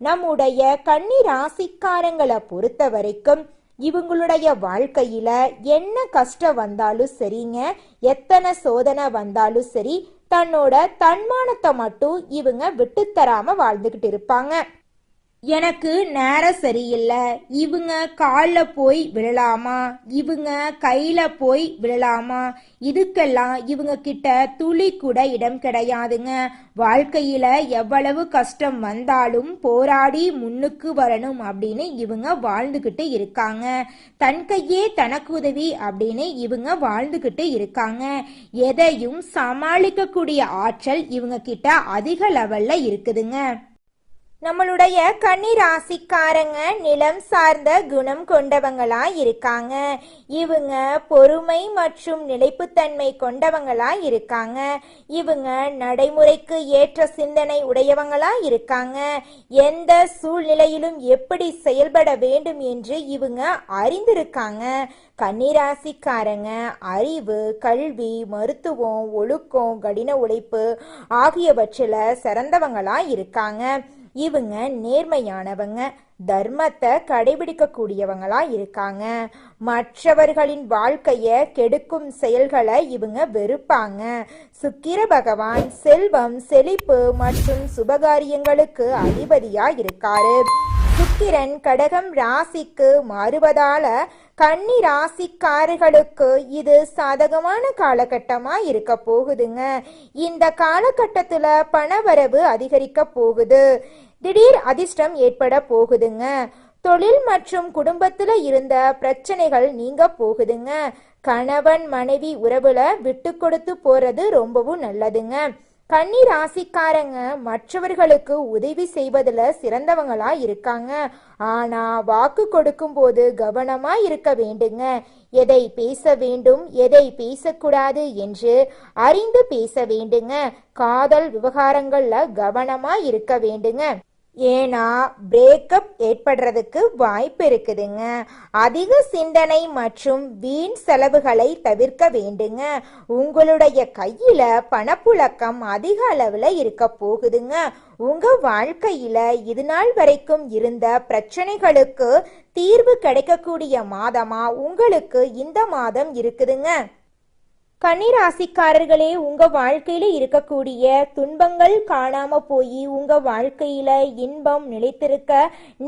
நம்முடைய கன்னி ராசிக்காரங்களை பொறுத்த வரைக்கும் இவங்களுடைய வாழ்க்கையில என்ன கஷ்டம் வந்தாலும் சரிங்க எத்தனை சோதனை வந்தாலும் சரி தன்னோட தன்மானத்தை மட்டும் இவங்க விட்டுத்தராம வாழ்ந்துகிட்டு இருப்பாங்க. எனக்கு நேரம் சரியில்லை. இவங்க காலில் போய் விழலாமா? இவங்க கையில் போய் விழலாமா? இதுக்கெல்லாம் இவங்க கிட்ட துளி கூட இடம் கிடையாதுங்க. வாழ்க்கையில எவ்வளவு கஷ்டம் வந்தாலும் போராடி முன்னுக்கு வரணும் அப்படின்னு இவங்க வாழ்ந்துகிட்டு இருக்காங்க. தன் கையே தனக்கு உதவி அப்படின்னு இவங்க வாழ்ந்துகிட்டு இருக்காங்க. எதையும் சமாளிக்கக்கூடிய ஆற்றல் இவங்க கிட்ட அதிக லெவல்ல இருக்குதுங்க. நம்மளுடைய கன்னி ராசிக்காரங்க நிலம் சார்ந்த குணம் கொண்டவங்களா இருக்காங்க. இவங்க பொறுமை மற்றும் நிலைப்புத்தன்மை கொண்டவங்களா இருக்காங்க. இவங்க நடைமுறைக்கு ஏற்ற சிந்தனை உடையவங்களா இருக்காங்க. எந்த சூழ்நிலையிலும் எப்படி செயல்பட வேண்டும் என்று இவங்க அறிந்திருக்காங்க. கன்னிராசிக்காரங்க அறிவு கல்வி மருத்துவம் ஒழுக்கம் கடின உழைப்பு ஆகியவற்றில் சிறந்தவங்களா இருக்காங்க. இவங்க நேர்மையானவங்க தர்மத்தை கடைபிடிக்கக்கூடியவங்களா இருக்காங்க மற்றவர்களின் வாழ்க்கைய கெடுக்கும் செயல்களை இவங்க வெறுப்பாங்க. சுக்கிர பகவான் செல்வம் செழிப்பு மற்றும் சுபகாரியங்களுக்கு அதிபதியா இருக்காரு சுக்கிரன் கடகம் ராசிக்கு மாறுவதால கன்னி ராசிக்காரர்களுக்கு இது சாதகமான காலகட்டமா இருக்க போகுதுங்க. இந்த காலகட்டத்துல பணவரவு அதிகரிக்க போகுது. திடீர் அதிர்ஷ்டம் ஏற்பட போகுதுங்க. தொழில் மற்றும் குடும்பத்துல இருந்த பிரச்சனைகள் நீங்க போகுதுங்க. கணவன் மனைவி உறவுல விட்டு கொடுத்து போறது ரொம்பவும் நல்லதுங்க. கன்னி ராசிக்காரங்க மற்றவர்களுக்கு உதவி செய்வதுல சிறந்தவங்களா இருக்காங்க. ஆனா வாக்கு கொடுக்கும் போது கவனமா இருக்க வேண்டுங்க. எதை பேச வேண்டும் எதை பேசக்கூடாது என்று அறிந்து பேச வேண்டுங்க. காதல் விவகாரங்கள்ல கவனமா இருக்க வேண்டுங்க. ஏன்னா பிரேக்கப் ஏற்படுறதுக்கு வாய்ப்பு இருக்குதுங்க. அதிக சிந்தனை மற்றும் வீண் செலவுகளை தவிர்க்க வேண்டுங்க. உங்களுடைய கையில் பணப்புழக்கம் அதிக அளவில் இருக்க போகுதுங்க. உங்கள் வாழ்க்கையில் இது நாள் வரைக்கும் இருந்த பிரச்சனைகளுக்கு தீர்வு கிடைக்கக்கூடிய மாதமாக உங்களுக்கு இந்த மாதம் இருக்குதுங்க. கன்னிராசிக்காரர்களே உங்க வாழ்க்கையில இருக்கக்கூடிய துன்பங்கள் காணாம போய் உங்க வாழ்க்கையில இன்பம் நிலைத்திருக்க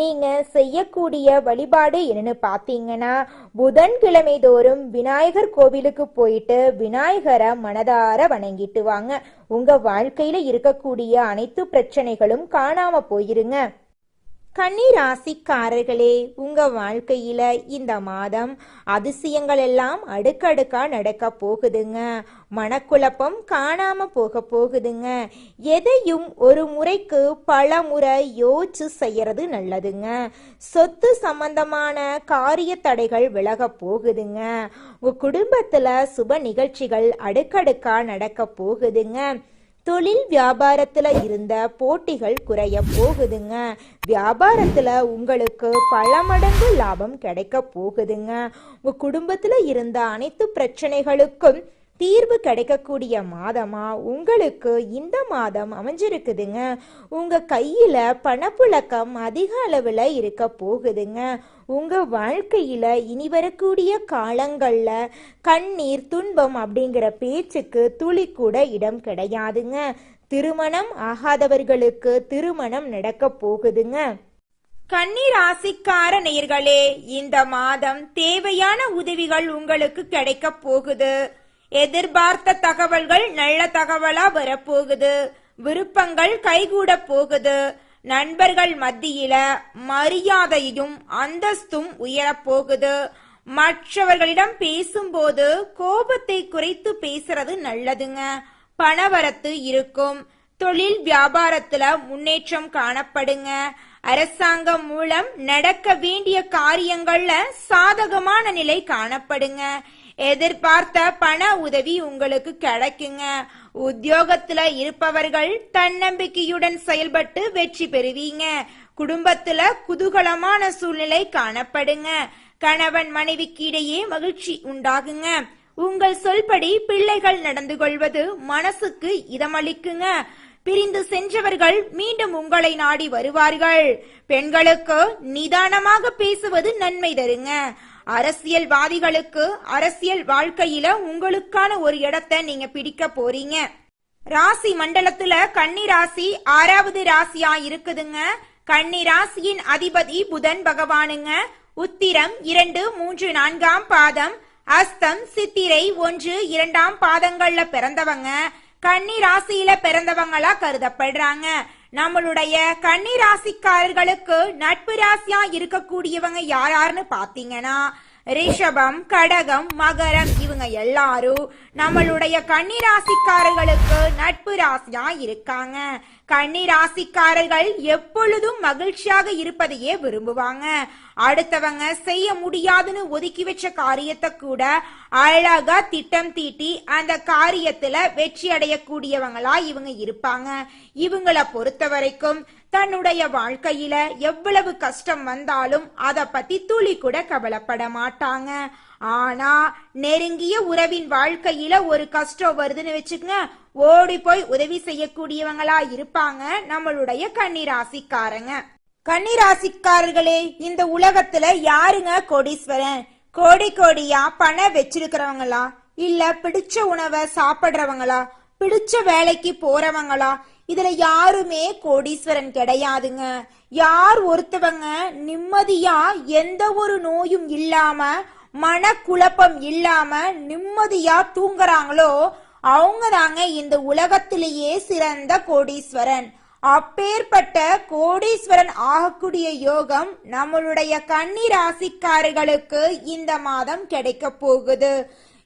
நீங்க செய்யக்கூடிய வழிபாடு என்னன்னு பாத்தீங்கன்னா புதன்கிழமை தோறும் விநாயகர் கோவிலுக்கு போயிட்டு விநாயகரை மனதார வணங்கிட்டு வாங்க. உங்க வாழ்க்கையில இருக்கக்கூடிய அனைத்து பிரச்சனைகளும் காணாம போயிருங்க. கன்னிராசிக்காரர்களே உங்க வாழ்க்கையில இந்த மாதம் அதிசயங்கள் எல்லாம் அடுக்கடுக்கா நடக்க போகுதுங்க. மனக்குழப்பம் காணாம போக போகுதுங்க. எதையும் ஒரு முறைக்கு பல முறை யோசிச்சு செய்யறது நல்லதுங்க. சொத்து சம்பந்தமான காரிய தடைகள் விலக போகுதுங்க. உங்க குடும்பத்துல சுப நிகழ்ச்சிகள் அடுக்கடுக்கா நடக்க போகுதுங்க. தொழில் வியாபாரத்துல இருந்த போட்டிகள் குறைய போகுதுங்க. வியாபாரத்துல உங்களுக்கு பல மடங்கு லாபம் கிடைக்க போகுதுங்க. உங்க குடும்பத்துல இருந்த அனைத்து பிரச்சனைகளுக்கும் தீர்வு கிடைக்கக்கூடிய மாதமா? உங்களுக்கு இந்த மாதம் அமைஞ்சிருக்குதுங்க. உங்க கையில பணப்புழக்கம் அதிக அளவுல இருக்க போகுதுங்க. உங்க வாழ்க்கையில இனி வரக்கூடிய காலங்கள்ல கண்ணீர் துன்பம் அப்படிங்கிற பேச்சுக்கு துளி கூட இடம் கிடையாதுங்க. திருமணம் ஆகாதவர்களுக்கு திருமணம் நடக்க போகுதுங்க. கண்ணீர் ஆசிக்கார நேர்களே இந்த மாதம் தேவையான உதவிகள் உங்களுக்கு கிடைக்க போகுது. எதிர்பார்த்த தகவல்கள் நல்ல தகவலா வரப்போகுது. விருப்பங்கள் கைகூட போகுது. நண்பர்கள் மத்தியில மரியாதையும் அந்தஸ்தும் உயரப்போகுது மற்றவர்களிடம் பேசும்போது கோபத்தை குறைத்து பேசுறது நல்லதுங்க. பணவரத்து இருக்கும். தொழில் வியாபாரத்துல முன்னேற்றம் காணப்படுங்க. அரசாங்கம் மூலம் நடக்க வேண்டிய காரியங்கள்ல சாதகமான நிலை காணப்படுங்க. எதிர்பார்த்த பண உதவி உங்களுக்கு கிடைக்குங்க. உத்தியோகத்துல இருப்பவர்கள் தன்னம்பிக்கையுடன் செயல்பட்டு வெற்றி பெறுவீங்க. குடும்பத்துல குதூகலமான சூழ்நிலை காணப்படுங்க. கணவன் மனைவிக்கு இடையே மகிழ்ச்சி உண்டாகுங்க. உங்கள் சொல்படி பிள்ளைகள் நடந்து கொள்வது மனசுக்கு இதமளிக்குங்க. பிரிந்து சென்றவர்கள் மீண்டும் உங்களை நாடி வருவார்கள். பெண்களுக்கு நிதானமாக பேசுவது நன்மை தருங்க. அரசியல்வாதிகளுக்கு அரசியல் வாழ்க்கையில உங்களுக்கான ஒரு இடத்தை நீங்க பிடிக்க போறீங்க. ராசி மண்டலத்துல கன்னி ராசி ஆறாவது ராசியா இருக்குதுங்க. கன்னி ராசியின் அதிபதி புதன் பகவானுங்க. உத்திரம் இரண்டு மூன்று நான்காம் பாதம். அஸ்தம் சித்திரை ஒன்று இரண்டாம் பாதங்கள்ல பிறந்தவங்க. கன்னி ராசியில பிறந்தவங்களா கருதப்படுறாங்க. நம்மளுடைய கன்னி ராசிக்காரர்களுக்கு நட்பு ராசியா இருக்கக்கூடியவங்க யார் யாருன்னு பாத்தீங்கன்னா ரிஷபம் கடகம் மகரம் இவங்க எல்லாரும் நம்மளுடைய கன்னி ராசிக்காரர்களுக்கு நட்பு ராசியா இருக்காங்க. கன்னி ராசிக்காரர்கள் எப்பொழுதும் மகிழ்ச்சியாக இருப்பதையே விரும்புவாங்க. அடுத்தவங்க செய்ய முடியாதுன்னு ஒதுக்கி வச்ச காரியத்தை கூட அழகா திட்டம் தீட்டி அந்த காரியத்துல வெற்றி அடையக்கூடியவங்களா இவங்க இருப்பாங்க. இவங்களை பொறுத்த வரைக்கும் தன்னுடைய வாழ்க்கையில எவ்வளவு கஷ்டம் வந்தாலும் அதை பத்தி துளி கூட கவலைப்பட மாட்டாங்க. ஆனா நெருங்கிய உறவின் வாழ்க்கையில ஒரு கஷ்டம் வருதுன்னு வச்சுக்கங்க ஓடி போய் உதவி செய்யக்கூடியவங்களா இருப்பாங்க நம்மளுடைய கன்னிராசிக்காரங்க. கன்னிராசிக்காரர்களே இந்த உலகத்துல யாருங்க கோடீஸ்வரன்? கோடி கோடியா பணம் வச்சிருக்கிறவங்களா? இல்ல பிடிச்ச உணவை சாப்பிடுறவங்களா? பிடிச்ச வேலைக்கு போறவங்களா? இதுல யாருமே கோடீஸ்வரன் கிடையாதுங்க. யார் ஒருத்தவங்க நிம்மதியா எந்த ஒரு நோயும் இல்லாம மனக்குழப்பம் இல்லாம நிம்மதியா தூங்குறாங்களோ அவங்க தாங்க இந்த உலகத்திலேயே சிறந்த கோடீஸ்வரன். அப்பேற்பட்ட கோடீஸ்வரன் ஆகக்கூடிய யோகம் நம்மளுடைய கன்னி ராசிக்காரர்களுக்கு இந்த மாதம் கிடைக்க போகுது.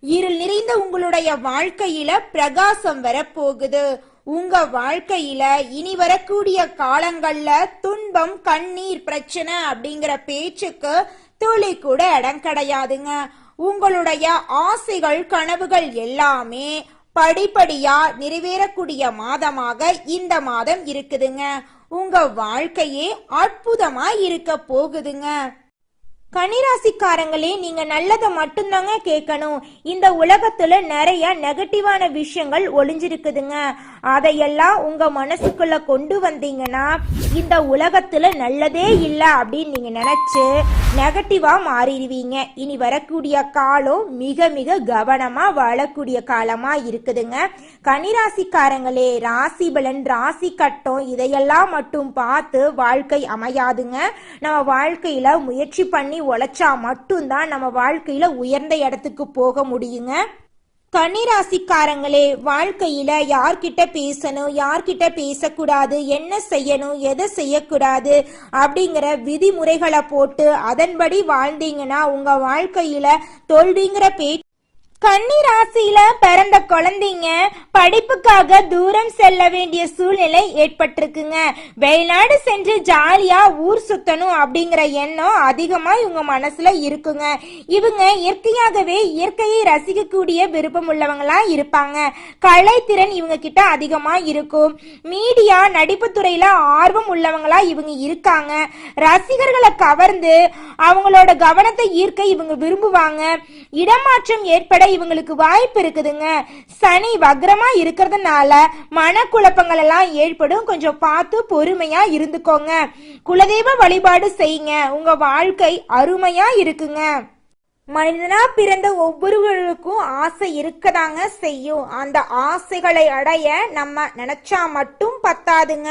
இருள் நிறைந்த உங்களுடைய வாழ்க்கையில பிரகாசம் வரப்போகுது உங்க வாழ்க்கையில இனி வரக்கூடிய காலங்கள்ல துன்பம் கண்ணீர் பிரச்சனை அப்படிங்கிற பேச்சுக்கு துளி கூட இடம் கிடையாதுங்க. உங்களுடைய ஆசைகள் கனவுகள் எல்லாமே படிப்படியா நிறைவேறக்கூடிய மாதமாக இந்த மாதம் இருக்குதுங்க. உங்க வாழ்க்கையே அற்புதமா இருக்க போகுதுங்க. கனிராசிக்காரங்களே நீங்க நல்லதை மட்டும்தாங்க கேட்கணும். இந்த உலகத்துல நிறைய நெகட்டிவான விஷயங்கள் ஒளிஞ்சிருக்குதுங்க. அதையெல்லாம் உங்க மனசுக்குள்ள கொண்டு வந்தீங்கன்னா இந்த உலகத்துல நல்லதே இல்லை அப்படின்னு நீங்க நினைச்சு நெகட்டிவா மாறிடுவீங்க. இனி வரக்கூடிய காலம் மிக மிக கவனமா வாழக்கூடிய காலமா இருக்குதுங்க. கனிராசிக்காரங்களே ராசி பலன் ராசி கட்டம் இதையெல்லாம் மட்டும் பார்த்து வாழ்க்கை அமையாதுங்க. நம்ம வாழ்க்கையில முயற்சி பண்ணி உழைச்சா மட்டும்தான் நம்ம வாழ்க்கையில உயர்ந்த இடத்துக்கு போக முடியுங்க. கன்னிராசிக்காரங்களே வாழ்க்கையில யார்கிட்ட பேசணும் யார்கிட்ட பேசக்கூடாது என்ன செய்யணும் எதை செய்யக்கூடாது அப்படிங்கிற விதிமுறைகளை போட்டு அதன்படி வாழ்ந்தீங்கன்னா உங்க வாழ்க்கையில தோல்விங்கிற பே கன்னி ராசியில பிறந்த குழந்தைங்க படிப்புக்காக தூரம் செல்ல வேண்டிய சூழ்நிலை ஏற்பட்டிருக்குங்க. வெளிநாடு சென்று ஜாலியா ஊர் சுத்தணும் அப்படிங்கிற எண்ணம் அதிகமா இவங்க மனசுல இருக்குங்க. இவங்க இயற்கையாகவே இயற்கையை ரசிக்கக்கூடிய விருப்பம் உள்ளவங்களா இருப்பாங்க. கலைத்திறன் இவங்க கிட்ட அதிகமா இருக்கும். மீடியா நடிப்பு துறையில ஆர்வம் உள்ளவங்களா இவங்க இருக்காங்க. ரசிகர்களை கவர்ந்து அவங்களோட கவனத்தை ஈர்க்க இவங்க விரும்புவாங்க. இடமாற்றம் ஏற்பட இவங்களுக்கு வாய்ப்பு இருக்குதுங்க. சனி வக்ரமா இருக்கிறதுனால மனக்குழப்பங்கள் எல்லாம் ஏற்படும். கொஞ்சம் பார்த்து பொறுமையா இருந்துக்கோங்க. குலதெய்வ வழிபாடு செய்யுங்க. உங்க வாழ்க்கை அருமையா இருக்குங்க. மனிதனா பிறந்த ஒவ்வொருவருக்கும் ஆசை இருக்கதாங்க செய்யும். அந்த ஆசைகளை அடைய நம்ம நினைச்சா மட்டும் பத்தாதுங்க.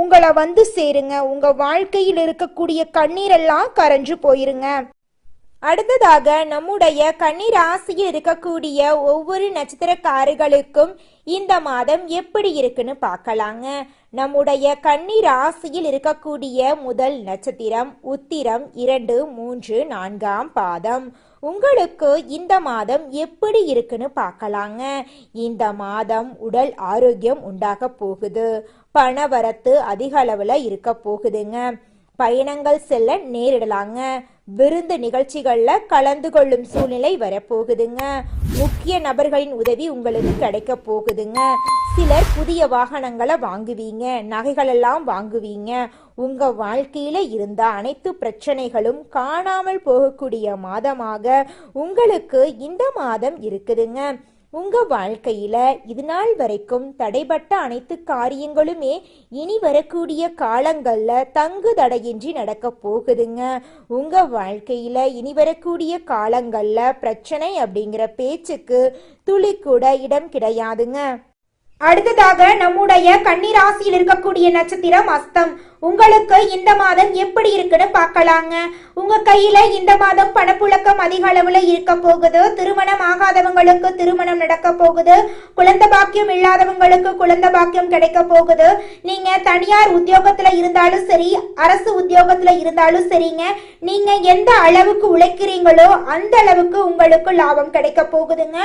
உங்களை வந்து சேருங்க. உங்க வாழ்க்கையில் இருக்கக்கூடிய கண்ணீரெல்லாம் கரைஞ்சு போயிருங்க. அடுத்ததாக நம்முடைய கண்ணீர் ராசியில் இருக்கக்கூடிய ஒவ்வொரு நட்சத்திரக்காரர்களுக்கும் இந்த மாதம் எப்படி இருக்குன்னு பார்க்கலாங்க. நம்முடைய கண்ணீர் ராசியில் இருக்கக்கூடிய முதல் நட்சத்திரம் உத்திரம் இரண்டு மூன்று நான்காம் பாதம். உங்களுக்கு இந்த மாதம் எப்படி இருக்குன்னு பார்க்கலாங்க. இந்த மாதம் உடல் ஆரோக்கியம் உண்டாக போகுது. பணவரத்து அதிக அளவில் இருக்க போகுதுங்க. பயணங்கள் செல்ல நேரிடலாங்க. விருந்து நிகழ்ச்சிகள்ல கலந்து கொள்ளும் சூழ்நிலை வரப்போகுதுங்க. முக்கிய நபர்களின் உதவி உங்களுக்கு கிடைக்க போகுதுங்க. சிலர் புதிய வாகனங்களை வாங்குவீங்க நகைகளெல்லாம் வாங்குவீங்க. உங்க வாழ்க்கையில இருந்த அனைத்து பிரச்சனைகளும் காணாமல் போகக்கூடிய மாதமாக உங்களுக்கு இந்த மாதம் இருக்குதுங்க. உங்க வாழ்க்கையில இது நாள் வரைக்கும் தடைபட்ட அனைத்து காரியங்களுமே இனி வரக்கூடிய காலங்கள்ல தங்கு தடையின்றி நடக்க போகுதுங்க. உங்க வாழ்க்கையில இனி வரக்கூடிய காலங்கள்ல பிரச்சனை அப்படிங்கிற பேச்சுக்கு துளி கூட இடம் கிடையாதுங்க. அடுத்ததாக நம்முடைய கன்னிராசியில் இருக்கக்கூடிய நட்சத்திரம் அஸ்தம். உங்களுக்கு இந்த மாதம் எப்படி இருக்குன்னு பார்க்கலாங்க. உங்க கையில இந்த மாதம் பணப்புழக்கம் அதிக அளவுல இருக்க போகுது. திருமணம் ஆகாதவங்களுக்கு திருமணம் நடக்க போகுது. குழந்தை பாக்கியம் இல்லாதவங்களுக்கு குழந்தை பாக்கியம் கிடைக்க போகுது. நீங்க தனியார் உத்தியோகத்துல இருந்தாலும் சரி அரசு உத்தியோகத்துல இருந்தாலும் சரிங்க. நீங்க எந்த அளவுக்கு உழைக்கிறீங்களோ அந்த அளவுக்கு உங்களுக்கு லாபம் கிடைக்க போகுதுங்க.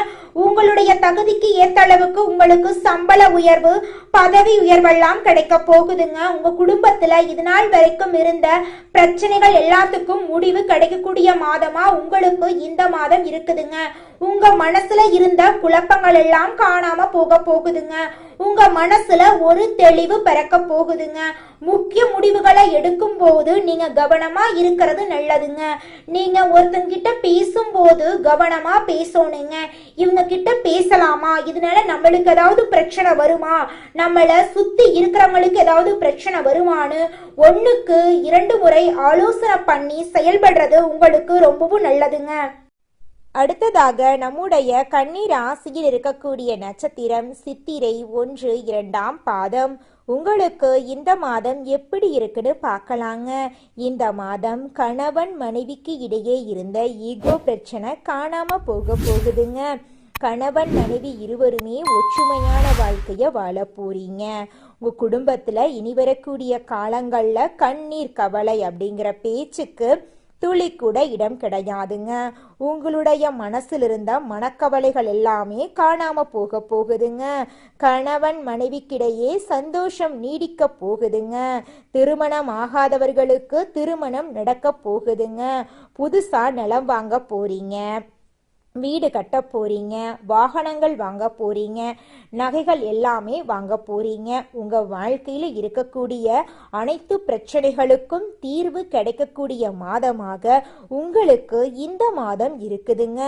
உங்களுடைய தகுதிக்கு ஏத்த அளவுக்கு உங்களுக்கு சம்பள உயர்வு பதவி உயர்வெல்லாம் கிடைக்க போகுதுங்க. உங்க குடும்பத்துல இது நாள் வரைக்கும் இருந்த பிரச்சனைகள் எல்லாத்துக்கும் முடிவு கிடைக்கக்கூடிய மாதமா உங்களுக்கு இந்த மாதம் இருக்குதுங்க. உங்க மனசுல இருந்த குழப்பங்கள் எல்லாம் காணாம போக போகுதுங்க. உங்க மனசுல ஒரு தெளிவு பிறக்க போகுதுங்க. முக்கிய முடிவுகளை எடுக்கும் போது நீங்க கவனமா இருக்கிறது நல்லதுங்க. நீங்க ஒருத்தங்கிட்ட பேசும்போது கவனமா பேசணுங்க. இவங்க கிட்ட பேசலாமா? இதனால நம்மளுக்கு ஏதாவது பிரச்சனை வருமா? நம்மள சுத்தி இருக்கிறவங்களுக்கு ஏதாவது பிரச்சனை வருமான்னு ஒண்ணுக்கு இரண்டு முறை ஆலோசனை பண்ணி செயல்படுறது உங்களுக்கு ரொம்பவும் நல்லதுங்க. அடுத்ததாக நம்முடைய கண்ணீர் ராசியில் இருக்கக்கூடிய நட்சத்திரம் சித்திரை ஒன்று இரண்டாம் பாதம். உங்களுக்கு இந்த மாதம் எப்படி இருக்குன்னு பார்க்கலாங்க. இந்த மாதம் கணவன் மனைவிக்கு இடையே இருந்த ஈகோ பிரச்சனை காணாம போக போகுதுங்க. கணவன் மனைவி இருவருமே ஒற்றுமையான வாழ்க்கையை வாழ போறீங்க. உங்க குடும்பத்துல இனி வரக்கூடிய காலங்கள்ல கண்ணீர் கவலை அப்படிங்கிற பேச்சுக்கு துளி கூட இடம் கிடையாதுங்க. உங்களுடைய மனசில் இருந்த மனக்கவலைகள் எல்லாமே காணாம போக போகுதுங்க. கணவன் மனைவிக்கிடையே சந்தோஷம் நீடிக்க போகுதுங்க. திருமணம் ஆகாதவர்களுக்கு திருமணம் நடக்க போகுதுங்க. புதுசா நிலம் வாங்க போறீங்க. வீடு கட்ட போறீங்க வாகனங்கள் வாங்க போறீங்க நகைகள் எல்லாமே வாங்க போறீங்க. உங்க வாழ்க்கையில இருக்கக்கூடிய அனைத்து பிரச்சனைகளுக்கும் தீர்வு கிடைக்கக்கூடிய மாதமாக உங்களுக்கு இந்த மாதம் இருக்குதுங்க.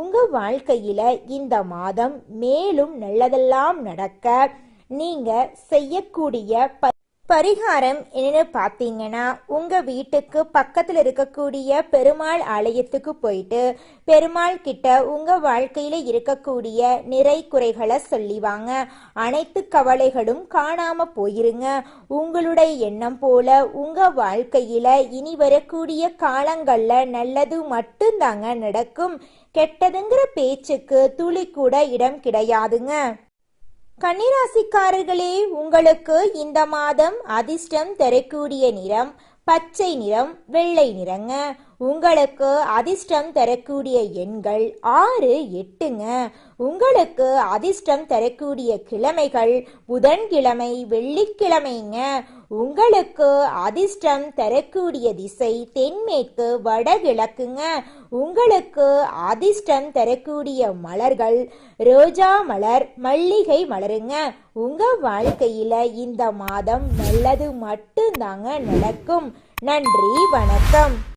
உங்க வாழ்க்கையில இந்த மாதம் மேலும் நல்லதெல்லாம் நடக்க நீங்க செய்யக்கூடிய பரிகாரம் என்னென்னு பார்த்தீங்கன்னா உங்கள் வீட்டுக்கு பக்கத்தில் இருக்கக்கூடிய பெருமாள் ஆலயத்துக்கு போயிட்டு பெருமாள் கிட்ட உங்கள் வாழ்க்கையில் இருக்கக்கூடிய நிறை குறைகளை சொல்லிவாங்க. அனைத்து கவலைகளும் காணாமல் போயிருங்க. உங்களுடைய எண்ணம் போல உங்கள் வாழ்க்கையில் இனி வரக்கூடிய காலங்களில் நல்லது மட்டும்தாங்க நடக்கும். கெட்டதுங்கிற பேச்சுக்கு துளி கூட இடம் கிடையாதுங்க. கன்னிராசிக்காரர்களே உங்களுக்கு இந்த மாதம் அதிர்ஷ்டம் தரக்கூடிய நிறம் பச்சை நிறம் வெள்ளை நிறங்க. உங்களுக்கு அதிர்ஷ்டம் தரக்கூடிய எண்கள் ஆறு எட்டுங்க. உங்களுக்கு அதிர்ஷ்டம் தரக்கூடிய கிழமைகள் புதன்கிழமை வெள்ளிக்கிழமைங்க. உங்களுக்கு அதிர்ஷ்டம் தரக்கூடிய திசை தென்மேற்கு வடகிழக்குங்க. உங்களுக்கு அதிர்ஷ்டம் தரக்கூடிய மலர்கள் ரோஜா மலர் மல்லிகை மலருங்க. உங்க வாழ்க்கையில இந்த மாதம் நல்லது மட்டும்தாங்க நடக்கும். நன்றி வணக்கம்.